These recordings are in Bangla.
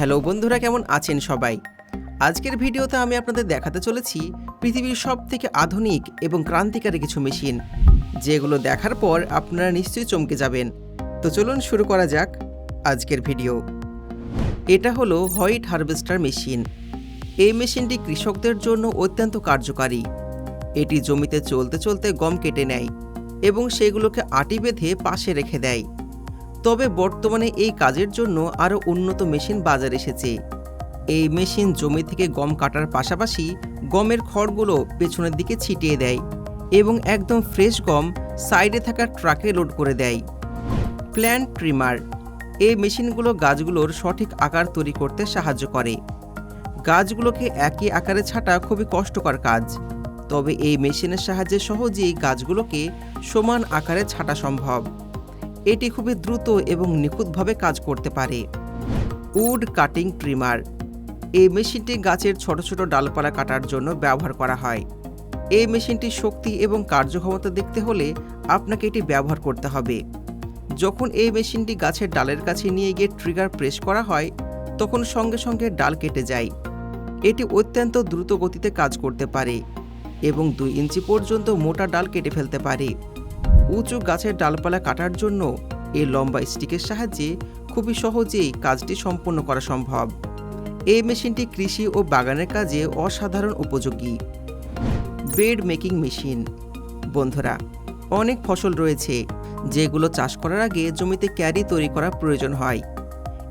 হ্যালো বন্ধুরা, কেমন আছেন সবাই? আজকের ভিডিওতে আমি আপনাদের দেখাতে চলেছি পৃথিবীর সব থেকে আধুনিক এবং ক্রান্তিকারী কিছু মেশিন, যেগুলো দেখার পর আপনারা নিশ্চয়ই চমকে যাবেন। তো চলুন শুরু করা যাক আজকের ভিডিও। এটা হলো হোয়াইট হারভেস্টার মেশিন। এই মেশিনটি কৃষকদের জন্য অত্যন্ত কার্যকারী। এটি জমিতে চলতে চলতে গম কেটে নেয় এবং সেগুলোকে আটি বেঁধে পাশে রেখে দেয়। তবে বর্তমানে এই কাজের জন্য আরও উন্নত মেশিন বাজারে এসেছে। এই মেশিন জমি থেকে গম কাটার পাশাপাশি গমের খড়গুলো পেছনের দিকে ছিটিয়ে দেয় এবং একদম ফ্রেশ গম সাইডে থাকা ট্রাকে লোড করে দেয়। প্ল্যান্ট ট্রিমার, এই মেশিনগুলো গাছগুলোর সঠিক আকার তৈরি করতে সাহায্য করে। গাছগুলোকে একই আকারে ছাঁটা খুবই কষ্টকর কাজ, তবে এই মেশিনের সাহায্যে সহজেই গাছগুলোকে সমান আকারে ছাঁটা সম্ভব। এটি খুবই দ্রুত এবং নিখুঁতভাবে কাজ করতে পারে। Wood cutting trimmer. এই মেশিনটি গাছের ছোট ছোট ডালপালা কাটার জন্য ব্যবহার করা হয়। এই মেশিনটির শক্তি এবং কার্যক্ষমতা দেখতে হলে আপনাকে এটি ব্যবহার করতে হবে। যখন এই মেশিনটি গাছের ডালের কাছে নিয়ে গিয়ে ট্রিগার প্রেস করা হয়, তখন সঙ্গে সঙ্গে ডাল কেটে যায়। এটি অত্যন্ত দ্রুত গতিতে কাজ করতে পারে এবং দুই ইঞ্চি পর্যন্ত মোটা ডাল কেটে ফেলতে পারে। উঁচু গাছের ডালপালা কাটার জন্য এই লম্বা স্টিকের সাহায্যে খুবই সহজেই কাজটি সম্পন্ন করা সম্ভব। এই মেশিনটি কৃষি ও বাগানের কাজে অসাধারণ উপযোগী। Bed making machine. বন্ধুরা, অনেক ফসল রয়েছে যেগুলো চাষ করার আগে জমিতে ক্যারি তৈরি করা প্রয়োজন হয়।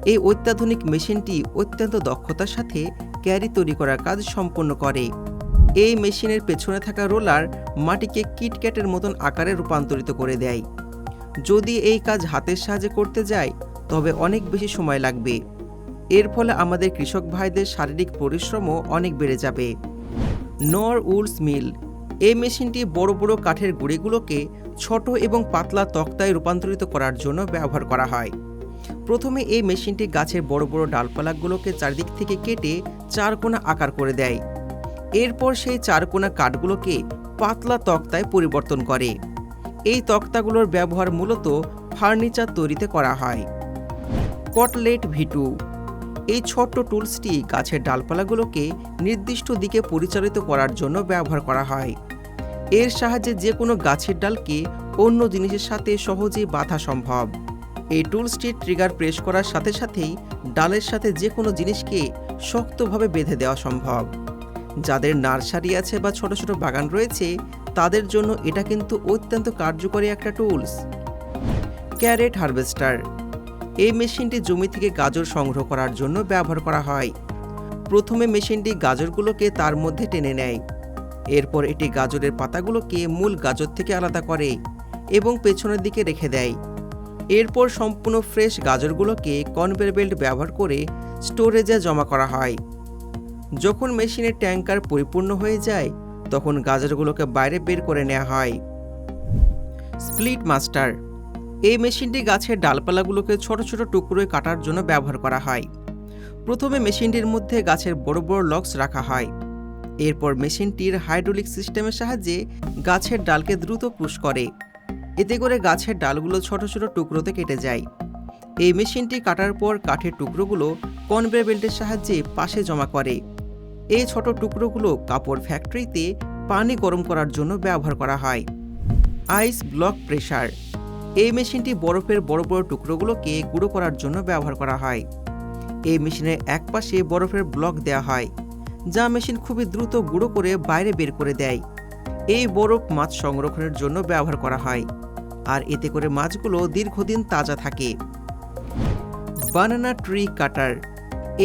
এই অত্যাধুনিক মেশিনটি অত্যন্ত দক্ষতার সাথে ক্যারি তৈরি করার কাজ সম্পন্ন করে। এই মেশিনের পেছনে থাকা রোলার মাটিকে কিটক্যাটের মতন আকারে রূপান্তরিত করে দেয়। যদি এই কাজ হাতের সাহায্যে করতে যায়, তবে অনেক বেশি সময় লাগবে। এর ফলে আমাদের কৃষক ভাইদের শারীরিক পরিশ্রমও অনেক বেড়ে যাবে। নর উডস মিল এই মেশিনটি বড় বড় কাঠের গুঁড়িগুলোকে ছোট এবং পাতলা তক্তায় রূপান্তরিত করার জন্য ব্যবহার করা হয়। প্রথমে এই মেশিনটি গাছের বড় বড় ডালপালাগুলোকে চারদিক থেকে কেটে চার চারকোনা আকার করে দেয়। এরপর সেই চারকোনা কাঠগুলোকে পাতলা তক্তায় পরিবর্তন করে। এই তক্তাগুলোর ব্যবহার মূলত ফার্নিচার তৈরিতে করা হয়। কটলেট ভিটু। এই ছোট্ট টুলসটি গাছের ডালপালাগুলোকে নির্দিষ্ট দিকে পরিচালিত করার জন্য ব্যবহার করা হয়। এর সাহায্যে যে কোনো গাছের ডালকে অন্য জিনিসের সাথে সহজেই বাঁধা সম্ভব। এই টুলসটি ট্রিগার প্রেস করার সাথে সাথেই ডালের সাথে যে কোনো জিনিসকে শক্তভাবে বেঁধে দেওয়া সম্ভব। যাদের নার্সারি আছে বা ছোট ছোট বাগান রয়েছে, তাদের জন্য এটা কিন্তু অত্যন্ত কার্যকরী একটা টুলস ক্যারেট হারভেস্টার এই মেশিনটি জমি থেকে গাজর সংগ্রহ করার জন্য ব্যবহার করা হয়। প্রথমে মেশিনটি গাজরগুলোকে তার মধ্যে টেনে নেয়। এরপর এটি গাজরের পাতাগুলোকে মূল গাজর থেকে আলাদা করে এবং পেছনের দিকে রেখে দেয়। এরপর সম্পূর্ণ ফ্রেশ গাজরগুলোকে কনভেয়ার বেল্ট ব্যবহার করে স্টোরেজে জমা করা হয়। যখন মেশিনের ট্যাঙ্কার পরিপূর্ণ হয়ে যায়, তখন গাজরগুলোকে বাইরে বের করে নেওয়া হয়। Split master. এই মেশিনটি গাছের ডালপালাগুলোকে ছোট ছোট টুকরোয় কাটার জন্য ব্যবহার করা হয়। প্রথমে মেশিনটির মধ্যে গাছের বড় বড় লক্স রাখা হয়। এরপর মেশিনটির হাইড্রোলিক সিস্টেমের সাহায্যে গাছের ডালকে দ্রুত পুশ করে। এতে করে গাছের ডালগুলো ছোট ছোট টুকরোতে কেটে যায়। এই মেশিনটি কাটার পর কাঠের টুকরোগুলো কনভেয়ার বেল্টের সাহায্যে পাশে জমা করে। এই ছোট টুকরোগুলো কাপড় ফ্যাক্টরিতে পানি গরম করার জন্য ব্যবহার করা হয়। আইস ব্লক প্রেশার এই মেশিনটি বরফের বড় বড় টুকরোগুলোকে গুঁড়ো করার জন্য ব্যবহার করা হয়। এই মেশিনের এক পাশে বরফের ব্লক দেওয়া হয়, যা মেশিন খুবই দ্রুত গুঁড়ো করে বাইরে বের করে দেয়। এই বরফ মাছ সংরক্ষণের জন্য ব্যবহার করা হয়, আর এতে করে মাছগুলো দীর্ঘদিন তাজা থাকে। Banana tree cutter.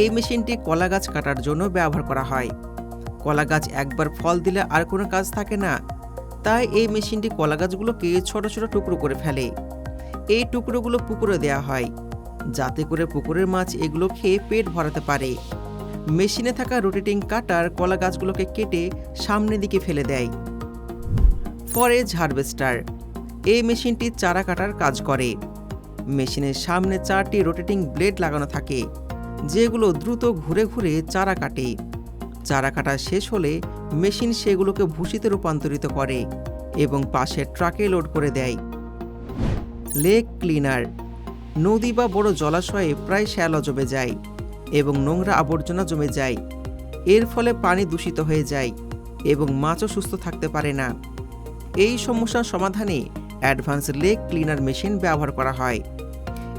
এই মেশিনটি কলা গাছ কাটার জন্য ব্যবহার করা হয়। কলা গাছ একবার ফল দিলে আর কোনো কাজ থাকে না। তাই এই মেশিনটি কলা গাছগুলোকে ছোট ছোট টুকরো করে ফেলে। এই টুকরোগুলো পুকুরে দেওয়া হয়। যাতে করে পুকুরের মাছ এগুলো খেয়ে পেট ভরাতে পারে। মেশিনে থাকা রোটেটিং কাটার কলা গাছগুলোকে কেটে সামনের দিকে ফেলে দেয়। ফরেজ হারভেস্টার, এই মেশিনটি চারা কাটার কাজ করে। মেশিনের সামনে চারটি রোটেটিং ব্লেড লাগানো থাকে। যেগুলো দ্রুত ঘুরে ঘুরে চারা কাটে। চারা কাটা শেষ হলে মেশিন সেগুলোকে ভুসিতে রূপান্তরিত করে এবং পাশের ট্রাকে লোড করে দেয়। লেক ক্লিনার, নদী বা বড় জলাশয়ে প্রায় শ্যালো জমে যায় এবং নোংরা আবর্জনা জমে যায়। এর ফলে পানি দূষিত হয়ে যায় এবং মাছও সুস্থ থাকতে পারে না। এই সমস্যার সমাধানে অ্যাডভান্স লেক ক্লিনার মেশিন ব্যবহার করা হয়।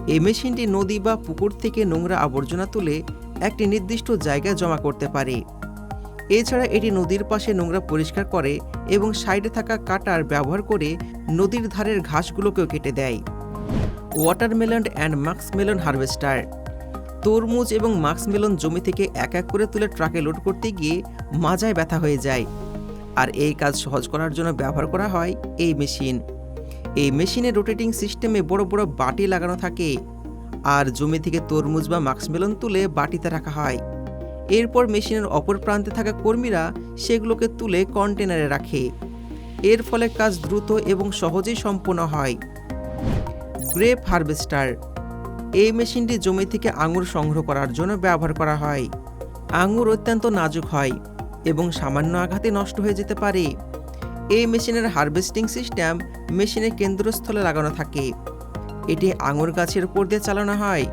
এই মেশিনটি নদী বা পুকুর থেকে নোংরা আবর্জনা তুলে একটি নির্দিষ্ট জায়গায় জমা করতে পারে। এছাড়া এটি নদীর পাশে নোংরা পরিষ্কার করে এবং সাইডে থাকা কাটার ব্যবহার করে নদীর ধারের ঘাসগুলোকেও কেটে দেয়। Watermelon and muskmelon harvester. তরমুজ এবং মাক্সমেলন জমি থেকে এক এক করে তুলে ট্রাকে লোড করতে গিয়ে মাজায় ব্যথা হয়ে যায়। আর এই কাজ সহজ করার জন্য ব্যবহার করা হয় এই মেশিন। এই মেশিনে রোটেটিং সিস্টেমে বড় বড় বাটি লাগানো থাকে। আর জমি থেকে তরমুজ বা মাক্সমেলন তুলে বাটিতে রাখা হয়। এরপর মেশিনের অপর প্রান্তে থাকা কর্মীরা সেগুলোকে তুলে কন্টেনারে রাখে। এর ফলে কাজ দ্রুত এবং সহজেই সম্পন্ন হয়। Grape harvester. এই মেশিনটি জমি থেকে আঙুর সংগ্রহ করার জন্য ব্যবহার করা হয়। আঙুর অত্যন্ত নাজুক হয় এবং সামান্য আঘাতে নষ্ট হয়ে যেতে পারে। এই মেশিনের হারভেস্টিং সিস্টেম মেশিনের কেন্দ্রস্থলে লাগানো থাকে। এটি আঙুর গাছের উপর দিয়ে চালানো হয়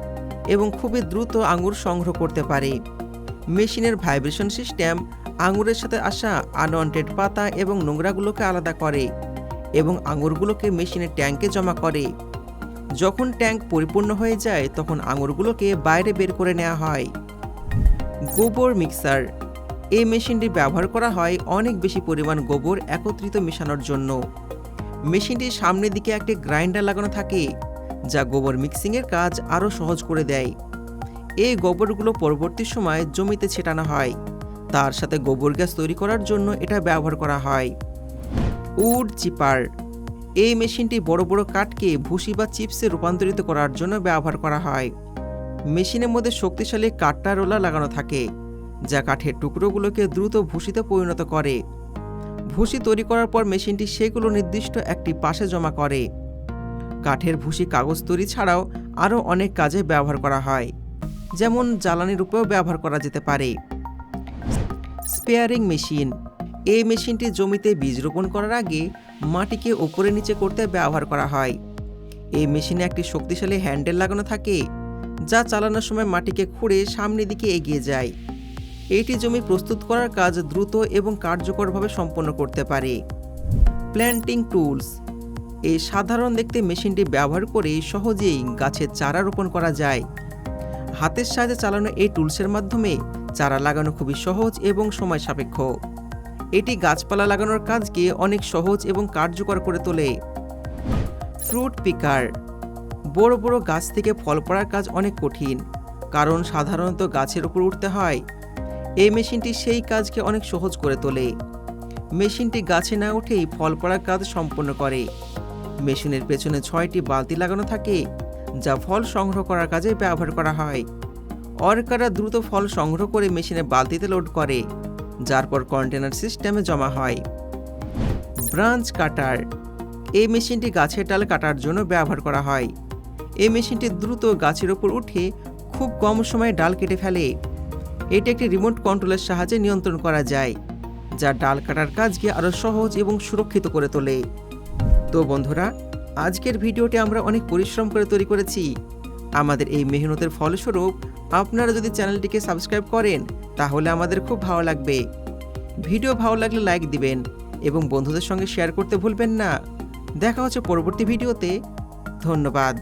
এবং খুবই দ্রুত আঙুর সংগ্রহ করতে পারে। মেশিনের ভাইব্রেশন সিস্টেম আঙুরের সাথে আসা আনওয়ান্টেড পাতা এবং নোংরাগুলোকে আলাদা করে এবং আঙুরগুলোকে মেশিনের ট্যাঙ্কে জমা করে। যখন ট্যাঙ্ক পরিপূর্ণ হয়ে যায়, তখন আঙুরগুলোকে বাইরে বের করে নেওয়া হয়। গোবর মিক্সার এই মেশিনটি ব্যবহার করা হয় অনেক বেশি পরিমাণ গোবর একত্রিত মেশানোর জন্য। মেশিনটির সামনের দিকে একটি গ্রাইন্ডার লাগানো থাকে, যা গোবর মিক্সিংয়ের কাজ আরও সহজ করে দেয়। এই গোবরগুলো পরবর্তী সময় জমিতে ছেটানো হয়। তার সাথে গোবর গ্যাস তৈরি করার জন্য এটা ব্যবহার করা হয়। Wood chipper. এই মেশিনটি বড় বড় কাঠকে ভুসি বা চিপসে রূপান্তরিত করার জন্য ব্যবহার করা হয়। মেশিনের মধ্যে শক্তিশালী কাঠটা রোলার লাগানো থাকে। যা কাঠের টুকরোগুলোকে দ্রুত ভুসিতে পরিণত করে। ভুসি তৈরি করার পর মেশিনটি সেগুলো নির্দিষ্ট একটি পাশে জমা করে। কাঠের ভুসি কাগজ তৈরি ছাড়াও আরও অনেক কাজে ব্যবহার করা হয়, যেমন জ্বালানি রূপেও ব্যবহার করা যেতে পারে। Spraying machine. এই মেশিনটি জমিতে বীজ রোপণ করার আগে মাটিকে ওপরে নিচে করতে ব্যবহার করা হয়। এই মেশিনে একটি শক্তিশালী হ্যান্ডেল লাগানো থাকে, যা চালানোর সময় মাটিকে খুঁড়ে সামনের দিকে এগিয়ে যায়। এটি জমি প্রস্তুত করার কাজ দ্রুত এবং কার্যকরভাবে সম্পন্ন করতে পারে। প্ল্যান্টিং টুলস এই সাধারণ দেখতে মেশিনটি ব্যবহার করে সহজেই গাছের চারা রোপণ করা যায়। হাতের সাহায্যে চালানো এই টুলসের মাধ্যমে চারা লাগানো খুবই সহজ এবং সময় সাপেক্ষ। এটি গাছপালা লাগানোর কাজকে অনেক সহজ এবং কার্যকর করে তোলে। ফ্রুট পিকার বড় বড় গাছ থেকে ফল পড়ার কাজ অনেক কঠিন, কারণ সাধারণত গাছের উপর উঠতে হয়। এই মেশিনটি সেই কাজকে অনেক সহজ করে তোলে। মেশিনটি গাছে না উঠেই ফল পড়ার কাজ সম্পন্ন করে। মেশিনের পেছনে ছয়টি বালতি লাগানো থাকে, যা ফল সংগ্রহ করার কাজে ব্যবহার করা হয়। অর্কাররা দ্রুত ফল সংগ্রহ করে মেশিনে বালতিতে লোড করে, যার পর কন্টেনার সিস্টেমে জমা হয়। Branch cutter. এই মেশিনটি গাছের ডাল কাটার জন্য ব্যবহার করা হয়। এই মেশিনটি দ্রুত গাছের ওপর উঠে খুব কম সময়ে ডাল কেটে ফেলে। এটি একটি রিমোট কন্ট্রোলের সাহায্যে নিয়ন্ত্রণ করা যায়, যা ডাল কাটার কাজকে আরও সহজ এবং সুরক্ষিত করে তোলে। তো বন্ধুরা, আজকের ভিডিওটি আমরা অনেক পরিশ্রম করে তৈরি করেছি। আমাদের এই মেহনতের ফলস্বরূপ আপনারা যদি চ্যানেলটিকে সাবস্ক্রাইব করেন, তাহলে আমাদের খুব ভালো লাগবে। ভিডিও ভালো লাগলে লাইক দিবেন এবং বন্ধুদের সঙ্গে শেয়ার করতে ভুলবেন না। দেখা হচ্ছে পরবর্তী ভিডিওতে। ধন্যবাদ।